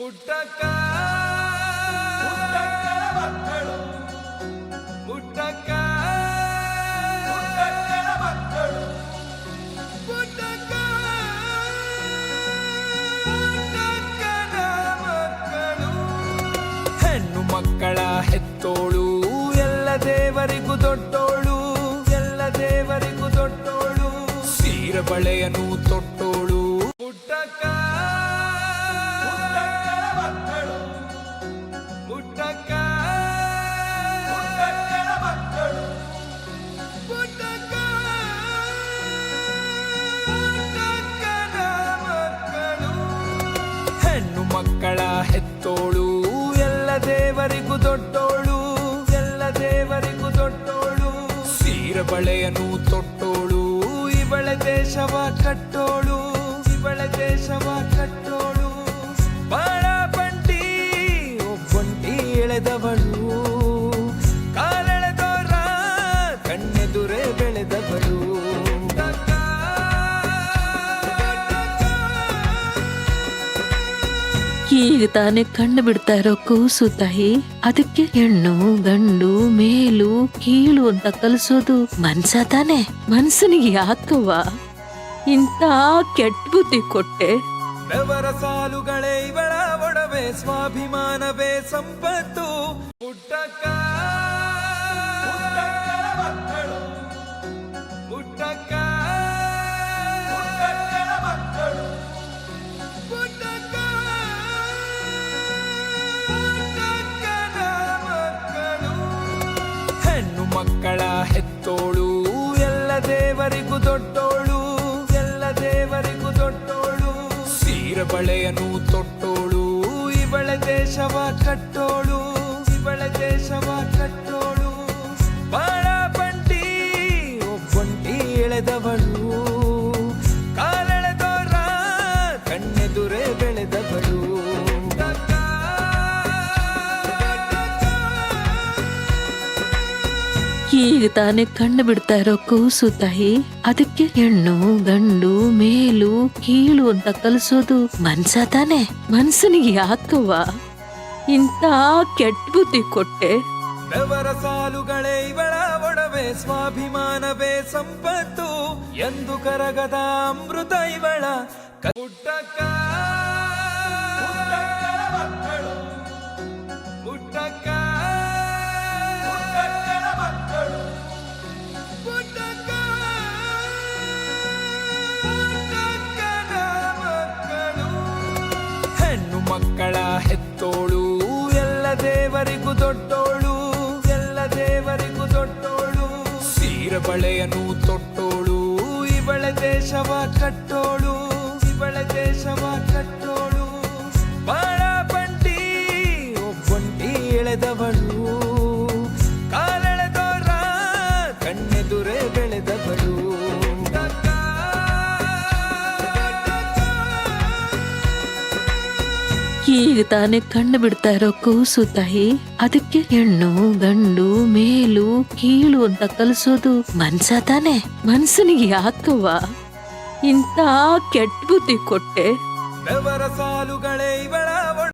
ಮುಟ್ಟಕ್ಕ ಮುಟ್ಟಕ್ಕ ಮುಟ್ಟಕ್ಕ ಮುಟ್ಟಕ್ಕನ ಮಕ್ಕಳು. ಹೆಣ್ಣು ಮಕ್ಕಳ ಹೆತ್ತೋಳು ಎಲ್ಲ ದೇವರಿಗೂ ದೊಡ್ಡೋಳು ಎಲ್ಲ ದೇವರಿಗೂ ದೊಡ್ಡೋಳು. ಸೀರ ಬಳೆಯನ್ನು ತೊಟ್ಟೋಳು. ಮುಟ್ಟಕ್ಕ ಮುಟ್ಟಕ್ಕ ಮುಟ್ಟಕ್ಕ ಮುಟ್ಟಕ್ಕನ ಮಕ್ಕಳು. ಹೆಣ್ಣು ಮಕ್ಕಳ ಹೆತ್ತೋಳು, ಎಲ್ಲ ದೇವರಿಗೂ ದೊಡ್ಡೋಳು, ಎಲ್ಲ ದೇವರಿಗೂ ದೊಡ್ಡೋಳು. ಸೀರ ಬಳೆಯನ್ನು ತೊಟ್ಟೋಳು, ಇವಳ ದೇಶವ ಕಟ್ಟೋಳು. ಈಗ ತಾನೇ ಕಣ್ಣು ಬಿಡ್ತಾ ಇರೋ ಕೂಸು ತಾಯಿ. ಅದಕ್ಕೆ ಹೆಣ್ಣು, ಗಂಡು, ಮೇಲು, ಕೀಳು ಅಂತ ಕಲಿಸೋದು ಮನ್ಸ ತಾನೆ? ಮನ್ಸನಿಗೆ ಯಾಕವ್ವ? ಇಂತ ಕೆಟ್ಟ ಬುದ್ಧಿ ಕೊಟ್ಟೆ. ಬೆವರ ಸಾಲುಗಳೇ ಇವಳ ಒಡವೆ, ಸ್ವಾಭಿಮಾನವೇ ಸಂಪತ್ತು. ಪುಟ್ಟಕ್ಕ ದೇವರಿಗೂ ದೊಡ್ಡೋಳು, ಎಲ್ಲ ದೇವರಿಗೂ ದೊಡ್ಡೋಳು. ಸೀರ ಬಳೆಯನು ತೊಟ್ಟೋಳು, ಇವಳ ದೇಶವ ಕಟ್ಟೋಳು, ಇವಳ ದೇಶವ ಕಟ್ಟೋಳು. ಬಾಳ ಬಂಟಿ ಒಬ್ಬಂಟಿ ಎಳೆದವಳು. ಈಗ ತಾನೇ ಕಣ್ಣು ಬಿಡ್ತಾ ಇರೋ ಕೂಸು ತಾಯಿ. ಅದಕ್ಕೆ ಹೆಣ್ಣು, ಗಂಡು, ಮೇಲು, ಕೀಳು ಅಂತ ಕಲಿಸೋದು ಮನ್ಸ ತಾನೆ? ಮನ್ಸನಿಗೆ ಯಾಕವ್ವ? ಇಂತ ಕೆಟ್ಟ ಬುದ್ಧಿ ಕೊಟ್ಟೆ. ಬೆವರ ಸಾಲುಗಳೇ ಇವಳ ಒಡವೆ, ಸ್ವಾಭಿಮಾನವೇ ಸಂಪತ್ತು. ಎಂದು ಕರಗದ ಅಮೃತ ಇವಳ. ದೊಡ್ಡೋಳು, ಎಲ್ಲ ದೇವರಿಗೂ ದೊಡ್ಡೋಳು. ಸೀರ ಬಳೆಯನ್ನು ತೊಟ್ಟೋಳು, ಇವಳ ದೇಶವ ಕಟ್ಟೋಳು, ಇವಳ ದೇಶವ ಕಟ್ಟೋಳು. ಬಾಳ ಬಂಡಿ ಒಬ್ಬಂಟಿ ಎಳೆದವಳು. ಈಗ ತಾನೇ ಕಣ್ಣು ಬಿಡ್ತಾ ಇರೋ ಕೂಸು ತಾಯಿ. ಅದಕ್ಕೆ ಹೆಣ್ಣು, ಗಂಡು, ಮೇಲು, ಕೀಳು ಅಂತ ಕಲಿಸೋದು ಮನ್ಸ ತಾನೆ? ಮನ್ಸನಿಗೆ ಯಾಕವ್ವ? ಇಂತ ಕೆಟ್ಟ ಬುದ್ಧಿ ಕೊಟ್ಟೆ. ಸಾಲುಗಳೇ ಇವಳ